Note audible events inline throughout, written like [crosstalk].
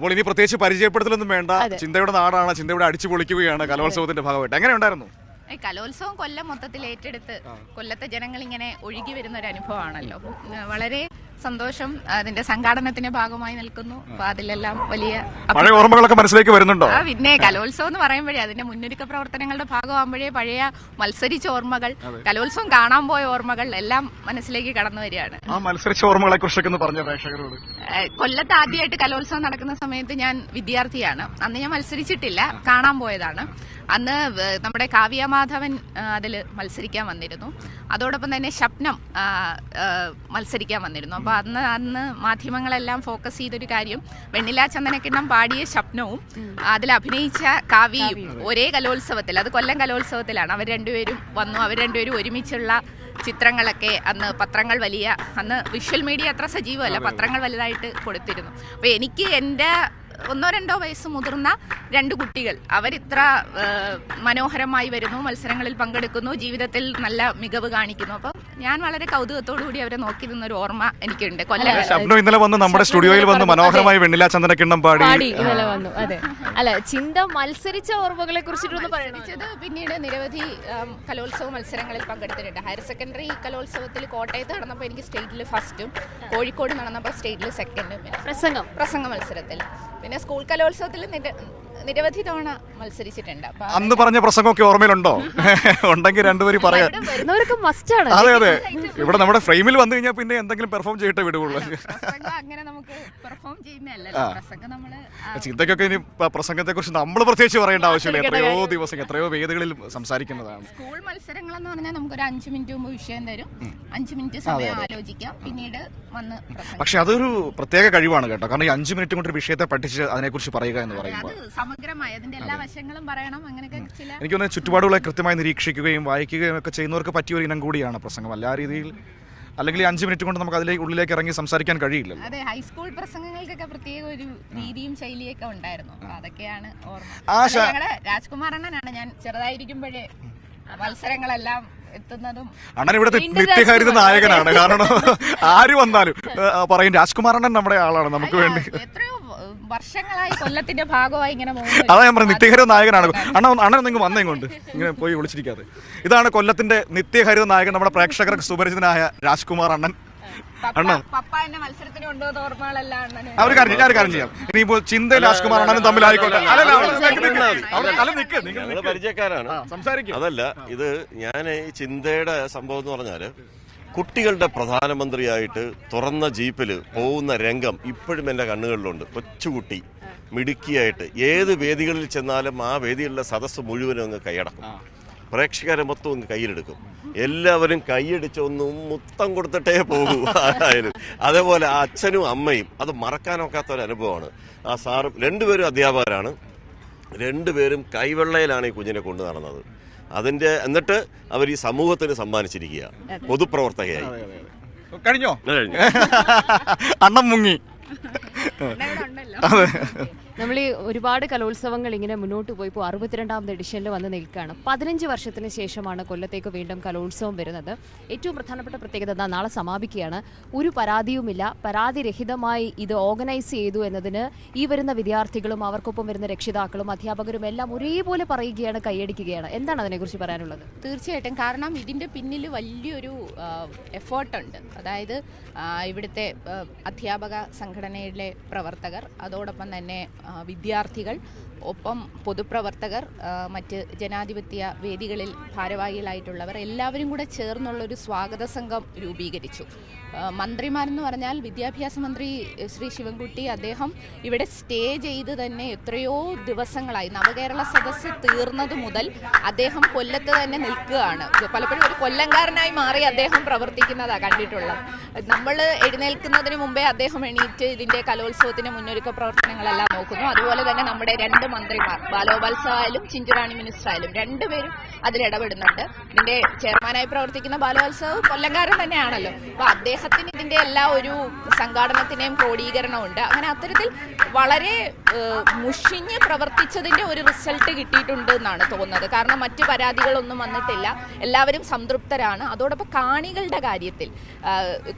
അപ്പോൾ ഇനി പ്രത്യേകിച്ച് പരിചയപ്പെടുത്തലൊന്നും വേണ്ട. ചിന്തയുടെ നാടാണ്. ചിന്തയുടെ അടിച്ചു പൊളിക്കുകയാണ് കലോത്സവത്തിന്റെ ഭാഗമായിട്ട്. എങ്ങനെ ഉണ്ടായിരുന്നു? ഈ കലോത്സവം കൊല്ലം മൊത്തത്തിൽ ഏറ്റെടുത്ത് കൊല്ലത്തെ ജനങ്ങൾ ഇങ്ങനെ ഒഴുകി വരുന്ന ഒരു അനുഭവമാണല്ലോ വളരെ സന്തോഷം അതിന്റെ സംഘാടനത്തിന്റെ ഭാഗമായി നിൽക്കുന്നു. അപ്പൊ അതിലെല്ലാം വലിയ പഴയ ഓർമ്മകളൊക്കെ മനസ്സിലേക്ക് വരുന്നുണ്ടോ? ആ പിന്നെ കലോത്സവം എന്ന് പറയുമ്പോഴേ അതിന്റെ മുന്നൊരുക്ക പ്രവർത്തനങ്ങളുടെ ഭാഗമാകുമ്പോഴേ പഴയ മത്സരിച്ച ഓർമ്മകൾ കലോത്സവം കാണാൻ പോയ ഓർമ്മകൾ എല്ലാം മനസ്സിലേക്ക് കടന്നു വരികയാണ്. ആ മത്സരിച്ച ഓർമ്മകളെ കുറിച്ചൊക്കെ ഒന്ന് പറഞ്ഞ പ്രേക്ഷകരോട്? കൊല്ലത്ത് ആദ്യമായിട്ട് കലോത്സവം നടക്കുന്ന സമയത്ത് ഞാൻ വിദ്യാർത്ഥിയാണ്. അന്ന് ഞാൻ മത്സരിച്ചിട്ടില്ല. കാണാൻ പോയതാണ്. അന്ന് നമ്മുടെ കാവ്യ മാധവൻ അതിൽ മത്സരിക്കാൻ വന്നിരുന്നു. അതോടൊപ്പം തന്നെ ശബ്നം മത്സരിക്കാൻ വന്നിരുന്നു. അപ്പോൾ അന്ന് അന്ന് മാധ്യമങ്ങളെല്ലാം ഫോക്കസ് ചെയ്തൊരു കാര്യം വെണ്ണില ചന്ദനക്കിണ്ണം പാടിയ ശബ്നവും അതിൽ അഭിനയിച്ച കാവ്യയും. ഒരേ കലോത്സവത്തിൽ അത് കൊല്ലം കലോത്സവത്തിലാണ്. അവർ രണ്ടുപേരും വന്നു. അവർ രണ്ടുപേരും ഒരുമിച്ചുള്ള ചിത്രങ്ങളൊക്കെ അന്ന് പത്രങ്ങൾ വലിയ അന്ന് വിഷ്വൽ മീഡിയ അത്ര സജീവമല്ല. പത്രങ്ങൾ വലുതായിട്ട് കൊടുത്തിരുന്നു. അപ്പോൾ എനിക്ക് എന്റെ ഒന്നോ രണ്ടോ വയസ്സ് മുതിർന്ന രണ്ട് കുട്ടികൾ. അവരിത്ര ഇത്ര മനോഹരമായി വരുന്നു മത്സരങ്ങളിൽ പങ്കെടുക്കുന്നു ജീവിതത്തിൽ നല്ല മികവ് കാണിക്കുന്നു. അപ്പം ഞാൻ വളരെ കൗതുകത്തോടു കൂടി അവരെ നോക്കി നിന്നൊരു ഓർമ്മ എനിക്കുണ്ട്. കൊല്ലം. ഇന്നലെ വന്ന് നമ്മുടെ സ്റ്റുഡിയോയിൽ വന്ന് മനോഹരമായി വെണ്ണില ചന്ദനക്കിണ്ണം പാടി. പാടി ഇന്നലെ വന്നു അതെ. അല്ല ചിന്ത മത്സരിച്ച ഓർമ്മകളെ കുറിച്ചിട്ടൊന്ന് പറയണം? പിന്നീട് നിരവധി കലോത്സവ മത്സരങ്ങളിൽ പങ്കെടുത്തിട്ടുണ്ട്. ഹയർ സെക്കൻഡറി കലോത്സവത്തിൽ കോട്ടയത്ത് നടന്നപ്പോൾ എനിക്ക് സ്റ്റേറ്റിൽ ഫസ്റ്റും കോഴിക്കോട് നടന്നപ്പോൾ സ്റ്റേറ്റിൽ സെക്കൻഡും പ്രസംഗം. പ്രസംഗ മത്സരത്തിൽ. പിന്നെ സ്കൂൾ കലോത്സവത്തിൽ നിരവധി തവണ മത്സരിച്ചിട്ടുണ്ട്. അപ്പൊ അന്ന് പറഞ്ഞ പ്രസംഗമൊക്കെ ഓർമ്മയിലുണ്ടോ? [laughs] ഉണ്ടെങ്കിൽ രണ്ടുപേരും പറയാം. മസ്റ്റാണ് അതെ അതെ. ഇവിടെ നമ്മുടെ ഫ്രെയിമിൽ വന്നു കഴിഞ്ഞാൽ പിന്നെ എന്തെങ്കിലും പെർഫോം ചെയ്തിട്ടേ വിടുകയുള്ളൂ പ്രസംഗം അങ്ങനെ നമുക്ക് പെർഫോം ചെയ്യുന്നതല്ലല്ലോ. പ്രസംഗം നമ്മൾ ആ, ചിന്തക്കൊക്കെ ഇനി പ്രസംഗത്തെ കുറിച്ച് നമ്മൾ പ്രത്യേകിച്ച് പറയേണ്ട ആവശ്യമില്ല. എത്രയോ ദിവസം എത്രയോ വേദികളിൽ സംസാരിക്കുന്നതാണ്. സ്കൂൾ മത്സരങ്ങൾ എന്ന് പറഞ്ഞാൽ നമുക്കൊരു അഞ്ചു മിനിറ്റ് മുമ്പ് വിഷയം തരും. അഞ്ചു മിനിറ്റ് സമയം ആലോചിക്കാം. പിന്നീട് വന്ന് പക്ഷെ അതൊരു പ്രത്യേക കഴിവാണ് കേട്ടോ. കാരണം ഈ അഞ്ചു മിനിറ്റ് കൊണ്ട് ഒരു വിഷയത്തെ പഠിച്ച് അതിനെക്കുറിച്ച് പറയുക എന്ന് പറയുമ്പോൾ. സമഗ്രമായി. അതിന്റെ എല്ലാ വശങ്ങളും പറയണം. അങ്ങനെയൊക്കെ ചില എനിക്ക് തോന്നുന്നു ചുറ്റുപാടുകളെ കൃത്യമായി നിരീക്ഷിക്കുകയും വായിക്കുകയും ഒക്കെ ചെയ്യുന്നവർക്ക് പറ്റിയ ഒരു ഇനം കൂടിയാണ് പ്രസംഗം. എല്ലാ ആ രീതിയിൽ അല്ലെങ്കിൽ അഞ്ചു മിനിറ്റ് കൊണ്ട് നമുക്ക് അതിലേക്ക് ഉള്ളിലേക്ക് ഇറങ്ങി സംസാരിക്കാൻ കഴിയില്ല അതെ ഹൈസ്കൂൾ പ്രസംഗങ്ങൾക്കൊക്കെ പ്രത്യേക ഒരു രീതിയും ശൈലിയൊക്കെ ഉണ്ടായിരുന്നു. അതൊക്കെയാണ് ഓർമ്മ. ആ ഞങ്ങളുടെ രാജ്കുമാർ അണ്ണനാണ് ഞാൻ ചെറുതായിരിക്കുമ്പോഴേ മത്സരങ്ങളെല്ലാം എത്തുന്നതും അണ്ണൻ ഇവിടെ നിത്യഹരിത നായകനാണ്. കാരണം ആര് വന്നാലും പറയും രാജ്കുമാർ അണ്ണൻ നമ്മുടെ ആളാണ് നമുക്ക് വേണ്ടി. എത്രയോ വർഷങ്ങളായി കൊല്ലത്തിന്റെ ഭാഗമായി ഇങ്ങനെ അതാ ഞാൻ പറഞ്ഞു നിത്യഹരിത നായകനാണ്. അണ്ണ അണ്ണൻ നിങ്ങൾ വന്നേ കൊണ്ട് ഇങ്ങനെ പോയി വിളിച്ചിരിക്കാതെ. ഇതാണ് കൊല്ലത്തിന്റെ നിത്യഹരിത നായകൻ നമ്മുടെ പ്രേക്ഷകർക്ക് സുപരിചിതനായ രാജ്കുമാർ അണ്ണൻ. അണ്ണൻ അണ്ണ. പപ്പ എന്നെ മത്സരത്തിന് കൊണ്ടുപോകുന്ന ഓർമ്മകളെല്ലാം അണ്ണന് ആ, ഒരു കാര്യം ഞാൻ കാര്യം ചെയ്യാം. ഇനിയിപ്പോൾ ചിന്ത രാജ്കുമാർ അണ്ണനും തമ്മിലായിക്കോട്ടെ. ഞങ്ങൾ പരിചയക്കാരാണ്. സംസാരിക്കും. അതല്ല ഇത് ഞാൻ ഈ ചിന്തയുടെ സംഭവം എന്ന് പറഞ്ഞാൽ കുട്ടികളുടെ പ്രധാനമന്ത്രിയായിട്ട് തുറന്ന ജീപ്പിൽ പോകുന്ന രംഗം ഇപ്പോഴും എന്റെ കണ്ണുകളിലുണ്ട്. കൊച്ചുകുട്ടി മിടുക്കിയായിട്ട് ഏത് വേദികളിൽ ചെന്നാലും ആ വേദികളിലെ സദസ്സ് മുഴുവനും അങ്ങ് കൈയടക്കും. പ്രേക്ഷകരെ മൊത്തം അങ്ങ് കയ്യിലെടുക്കും. എല്ലാവരും കൈയടിച്ച് ഒന്ന് മുത്തം കൊടുത്തിട്ടേ പോകൂ. ആരായാലും. അതേപോലെ ആ അച്ഛനും അമ്മയും അത് മറക്കാനൊക്കാത്ത ഒരു അനുഭവമാണ്. ആ സാറും രണ്ടുപേരും അധ്യാപകരാണ്. രണ്ടുപേരും കൈവെള്ളയിലാണ് ഈ കുഞ്ഞിനെ കൊണ്ടു നടന്നത്. അതിന്റെ എന്നിട്ട് അവർ ഈ സമൂഹത്തിന് സമ്മാനിച്ചിരിക്കുക പൊതുപ്രവർത്തകയായി. കഴിഞ്ഞോ അത് കഴിഞ്ഞു. [laughs] അണ്ണം മുങ്ങി. അതെ. നമ്മൾ ഈ ഒരുപാട് കലോത്സവങ്ങൾ ഇങ്ങനെ മുന്നോട്ട് പോയി ഇപ്പോൾ അറുപത്തിരണ്ടാമത് എഡിഷനിൽ വന്ന് നിൽക്കുകയാണ് പതിനഞ്ച് വർഷത്തിന് ശേഷമാണ് കൊല്ലത്തേക്ക് വീണ്ടും കലോത്സവം വരുന്നത്. ഏറ്റവും പ്രധാനപ്പെട്ട പ്രത്യേകത എന്താ? നാളെ സമാപിക്കുകയാണ്. ഒരു പരാതിയുമില്ല. പരാതിരഹിതമായി ഇത് ഓർഗനൈസ് ചെയ്തു എന്നതിന് ഈ വരുന്ന വിദ്യാർത്ഥികളും അവർക്കൊപ്പം വരുന്ന രക്ഷിതാക്കളും അധ്യാപകരും എല്ലാം ഒരേപോലെ പറയുകയാണ് കൈയടിക്കുകയാണ്. എന്താണ് അതിനെക്കുറിച്ച് പറയാനുള്ളത്? തീർച്ചയായിട്ടും. കാരണം ഇതിന്റെ പിന്നിൽ വലിയൊരു എഫേർട്ടുണ്ട്. അതായത് ഇവിടുത്തെ അധ്യാപക സംഘടനയിലെ പ്രവർത്തകർ അതോടൊപ്പം തന്നെ വിദ്യാർത്ഥികൾ ഒപ്പം പൊതുപ്രവർത്തകർ മറ്റ് ജനാധിപത്യ വേദികളിൽ ഭാരവാഹികളായിട്ടുള്ളവർ എല്ലാവരും കൂടെ ചേർന്നുള്ളൊരു സ്വാഗത സംഘം രൂപീകരിച്ചു. മന്ത്രിമാരെന്ന് പറഞ്ഞാൽ വിദ്യാഭ്യാസ മന്ത്രി ശ്രീ ശിവൻകുട്ടി അദ്ദേഹം ഇവിടെ സ്റ്റേ ചെയ്ത് തന്നെ എത്രയോ ദിവസങ്ങളായി നവകേരള സദസ്സ് തീർന്നത് മുതൽ അദ്ദേഹം കൊല്ലത്ത് തന്നെ നിൽക്കുകയാണ്. പലപ്പോഴും ഒരു കൊല്ലംകാരനായി മാറി അദ്ദേഹം പ്രവർത്തിക്കുന്നതാണ് കണ്ടിട്ടുള്ളത്. നമ്മൾ എഴുന്നേൽക്കുന്നതിന് മുമ്പേ അദ്ദേഹം എണീറ്റ് ഇതിന്റെ കലോത്സവത്തിന് മുന്നൊരുക്ക പ്രവർത്തനങ്ങളെല്ലാം നോക്കുന്നു. അതുപോലെ തന്നെ നമ്മുടെ രണ്ട് മന്ത്രിമാർ ബാലോപാൽ സായാലും ചിഞ്ചുറാണി മിനിസ്റ്റർ ആയാലും രണ്ടുപേരും അതിൽ ഇടപെടുന്നുണ്ട്. ഇതിന്റെ ചെയർമാനായി പ്രവർത്തിക്കുന്ന ബാലോത്സവ് കൊല്ലങ്കാരൻ കൊല്ലംകാരൻ തന്നെയാണല്ലോ. അപ്പൊ അദ്ദേഹത്തിന് ഇതിന്റെ എല്ലാ ഒരു സംഘാടനത്തിന്റെയും ക്രോഡീകരണമുണ്ട്. അങ്ങനെ അത്തരത്തിൽ വളരെ മുഷിഞ്ഞ് പ്രവർത്തിച്ചതിന്റെ ഒരു റിസൾട്ട് കിട്ടിയിട്ടുണ്ട് എന്നാണ് തോന്നുന്നത്. കാരണം മറ്റു പരാതികളൊന്നും വന്നിട്ടില്ല. എല്ലാവരും സംതൃപ്തരാണ്. അതോടൊപ്പം കാണികളുടെ കാര്യത്തിൽ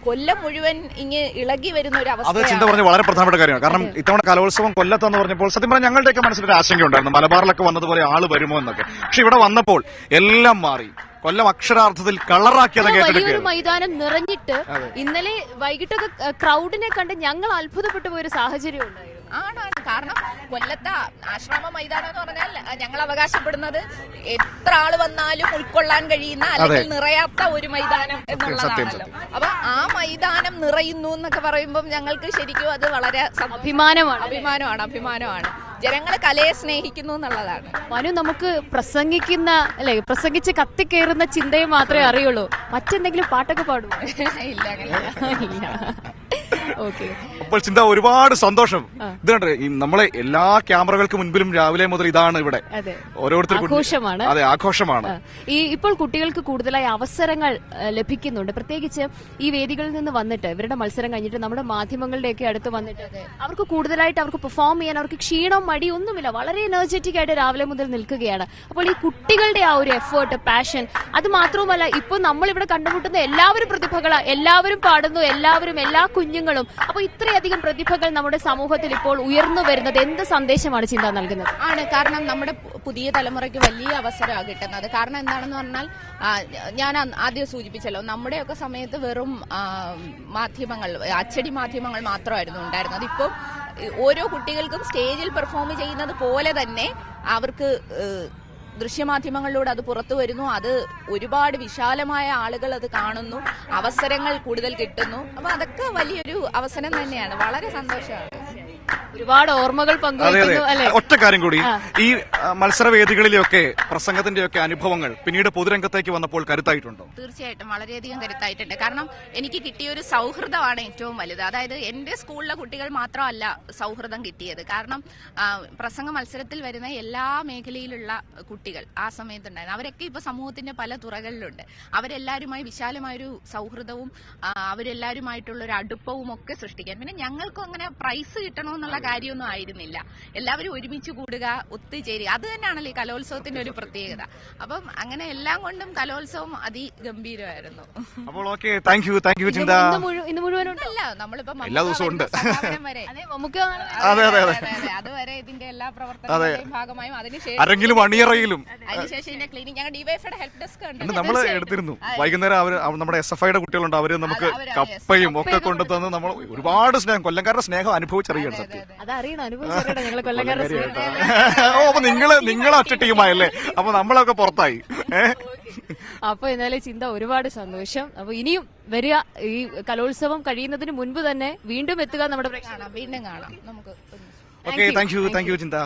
കൊല്ലം മുഴുവൻ ഇങ്ങ് ഇളകി വരുന്ന ഒരു അവസ്ഥ വളരെ പ്രധാനപ്പെട്ട കാര്യമാണ്. കാരണം ഇത്തവണ കലോത്സവം കൊല്ലത്തെന്ന് പറഞ്ഞപ്പോൾ സത്യം പറഞ്ഞാൽ ഞങ്ങളുടെയൊക്കെ മനസ്സിലൊരു ആശങ്കയുണ്ടായിരുന്നു മലബാറിലൊക്കെ വന്നതുപോലെ ആൾ വരുമോ എന്നൊക്കെ. പക്ഷെ ഇവിടെ വന്നപ്പോൾ എല്ലാം മാറി. കൊല്ലം അക്ഷരാർത്ഥത്തിൽ കളറാക്കിയത് വലിയൊരു മൈതാനം നിറഞ്ഞിട്ട് ഇന്നലെ വൈകിട്ടൊക്കെ ക്രൗഡിനെ കണ്ട് ഞങ്ങൾ അത്ഭുതപ്പെട്ടു പോയൊരു സാഹചര്യം ഉണ്ടായിരുന്നു. ആണാണ് കാരണം കൊല്ലത്തെ ആശ്രമ മൈതാനം എന്ന് പറഞ്ഞാൽ ഞങ്ങൾ അവകാശപ്പെടുന്നത് എത്ര ആൾ വന്നാലും ഉൾക്കൊള്ളാൻ കഴിയുന്ന അല്ലെങ്കിൽ നിറയാത്ത ഒരു മൈതാനം എന്നുള്ളതാണല്ലോ അപ്പൊ ആ മൈതാനം നിറയുന്നു എന്നൊക്കെ പറയുമ്പോൾ ഞങ്ങൾക്ക് ശരിക്കും അത് വളരെ അഭിമാനമാണ്. അഭിമാനമാണ് അഭിമാനമാണ്. ജനങ്ങൾ കലയെ സ്നേഹിക്കുന്നു എന്നുള്ളതാണ്. മനു നമുക്ക് പ്രസംഗിക്കുന്ന അല്ലെ പ്രസംഗിച്ച് കത്തിക്കേറുന്ന ചിന്തയെ മാത്രമേ അറിയുള്ളൂ. മറ്റെന്തെങ്കിലും പാട്ടൊക്കെ പാടുമോ? [laughs] ഇല്ല [laughs] [laughs] ഇല്ല. അപ്പോൾ ചിന്ത ഒരുപാട് സന്തോഷം. ഇത് കണ്ടേ ഈ നമ്മളെ എല്ലാ ക്യാമറകൾക്ക് മുൻപിലും രാവിലെ മുതൽ ഇതാണ് ഇവിടെ. ഓരോരുത്തർക്കും ആഘോഷമാണ്. അതെ ആഘോഷമാണ്. ഈ ഇപ്പോൾ കുട്ടികൾക്ക് കൂടുതലായി അവസരങ്ങൾ ലഭിക്കുന്നുണ്ട്. പ്രത്യേകിച്ച് ഈ വേദികളിൽ നിന്ന് വന്നിട്ട് ഇവരുടെ മത്സരം കഴിഞ്ഞിട്ട് നമ്മുടെ മാധ്യമങ്ങളുടെയൊക്കെ അടുത്ത് വന്നിട്ട് അവർക്ക് കൂടുതലായിട്ട് അവർക്ക് പെർഫോം ചെയ്യാൻ അവർക്ക് ക്ഷീണം മടി ഒന്നുമില്ല. വളരെ എനർജറ്റിക് ആയിട്ട് രാവിലെ മുതൽ നിൽക്കുകയാണ്. അപ്പോൾ ഈ കുട്ടികളുടെ ആ ഒരു എഫേർട്ട് പാഷൻ അത് മാത്രവുമല്ല ഇപ്പോൾ നമ്മൾ ഇവിടെ കണ്ടുമുട്ടുന്ന എല്ലാവരും പ്രതിഭകളാണ് എല്ലാവരും പാടുന്നു എല്ലാവരും എല്ലാ കുഞ്ഞുങ്ങളും. അപ്പോൾ ഇത്രയധികം പ്രതിഭകൾ നമ്മുടെ സമൂഹത്തിൽ ഇപ്പോൾ ഉയർന്നു വരുന്നത് എന്ത് സന്ദേശമാണ് ചിന്ത നൽകുന്നത്? ആണ്. കാരണം നമ്മുടെ പുതിയ തലമുറയ്ക്ക് വലിയ അവസരമാണ് കിട്ടുന്നത്. കാരണം എന്താണെന്ന് പറഞ്ഞാൽ ഞാൻ ആദ്യം സൂചിപ്പിച്ചല്ലോ നമ്മുടെയൊക്കെ സമയത്ത് വെറും മാധ്യമങ്ങൾ അച്ചടി മാധ്യമങ്ങൾ മാത്രമായിരുന്നു ഉണ്ടായിരുന്നത്. ഇപ്പോൾ ഓരോ കുട്ടികൾക്കും സ്റ്റേജിൽ പെർഫോം ചെയ്യുന്നത് പോലെ തന്നെ അവർക്ക് ദൃശ്യമാധ്യമങ്ങളിലൂടെ അത് പുറത്തു വരുന്നു. അത് ഒരുപാട് വിശാലമായ ആളുകൾ അത് കാണുന്നു. അവസരങ്ങൾ കൂടുതൽ കിട്ടുന്നു. അപ്പൊ അതൊക്കെ വലിയൊരു അവസരം തന്നെയാണ്. വളരെ സന്തോഷമാണ്. ഒരുപാട് ഓർമ്മകൾ പങ്കുവയ്ക്കുന്നു അല്ലെ? ഒറ്റ കാര്യം കൂടി. ഈ മത്സരവേദികളിലെയൊക്കെ മത്സരവേദികളിലൊക്കെ പ്രസംഗത്തിന്റെയൊക്കെ അനുഭവങ്ങൾ പിന്നീട് പൊതുരംഗത്തേക്ക് വന്നപ്പോൾ കരുത്തായിട്ടുണ്ടോ? തീർച്ചയായിട്ടും വളരെയധികം കരുത്തായിട്ടുണ്ട്. കാരണം എനിക്ക് കിട്ടിയ ഒരു സൗഹൃദമാണ് ഏറ്റവും വലുത്. അതായത് എന്റെ സ്കൂളിലെ കുട്ടികൾ മാത്രമല്ല സൗഹൃദം കിട്ടിയത്. കാരണം പ്രസംഗ മത്സരത്തിൽ വരുന്ന എല്ലാ മേഖലയിലുള്ള കുട്ടികൾ ആ സമയത്തുണ്ടായിരുന്നു. അവരൊക്കെ ഇപ്പൊ സമൂഹത്തിന്റെ പല തുറകളിലുണ്ട്. അവരെല്ലാവരുമായി വിശാലമായൊരു സൗഹൃദവും അവരെല്ലാവരുമായിട്ടുള്ള ഒരു അടുപ്പവും ഒക്കെ സൃഷ്ടിക്കാൻ. പിന്നെ ഞങ്ങൾക്കും അങ്ങനെ പ്രൈസ് കിട്ടണമെന്നുള്ള കാര്യമൊന്നും ആയിരുന്നില്ല. എല്ലാവരും ഒരുമിച്ച് കൂടുക ഒത്തുചേരുക. അത് തന്നെയാണല്ലോ ഈ കലോത്സവത്തിന്റെ ഒരു പ്രത്യേകത. അപ്പം അങ്ങനെ എല്ലാം കൊണ്ടും കലോത്സവം അതിഗംഭീരമായിരുന്നു. അപ്പോൾ okay thank you thank you Chintha. ഇന്ന് മുഴു- ഇന്ന് നമ്മളിപ്പോ എല്ലാ ദിവസവും ഉണ്ട്. വരെ. അതെ അതെ അതെ അതെ. അതുവരെ ഇതിന്റെ എല്ലാ പ്രവർത്തനങ്ങളുടെയും ഭാഗമായും അതിനുശേഷം ആരെങ്കിലും അണിയറയിലും. അതിനുശേഷം ഇതിന്റെ ക്ലിനിക് ഞങ്ങൾ ഡിവൈഫയുടെ ഹെൽപ്പ് ഡെസ്ക് ഉണ്ട്. ഉണ്ട് നമ്മൾ എടുത്തിരുന്നു. വൈകുന്നേരം അവർ നമ്മുടെ എസ് എഫ് ഐയുടെ കുട്ടികളുണ്ട്. അവർ നമുക്ക് കപ്പയും ഒക്കെ കൊണ്ടുതന്ന് നമ്മൾ ഒരുപാട് സ്നേഹം കൊല്ലംകാരുടെ സ്നേഹം അനുഭവിച്ചറിയാണ് അതറിയണം ഞങ്ങൾ കൊല്ലക്കാരുടെ ഓ അപ്പൊ നിങ്ങൾ നിങ്ങളെ ഒറ്റ ടീമായല്ലേ? അപ്പൊ നമ്മളൊക്കെ പുറത്തായി. അപ്പൊ എന്നാലും ചിന്ത ഒരുപാട് സന്തോഷം. അപ്പൊ ഇനിയും വരിക. ഈ കലോത്സവം കഴിയുന്നതിന് മുൻപ് തന്നെ വീണ്ടും എത്തുക നമ്മുടെ വീണ്ടും കാണാം. നമുക്ക്. Okay thank you thank you Chintha.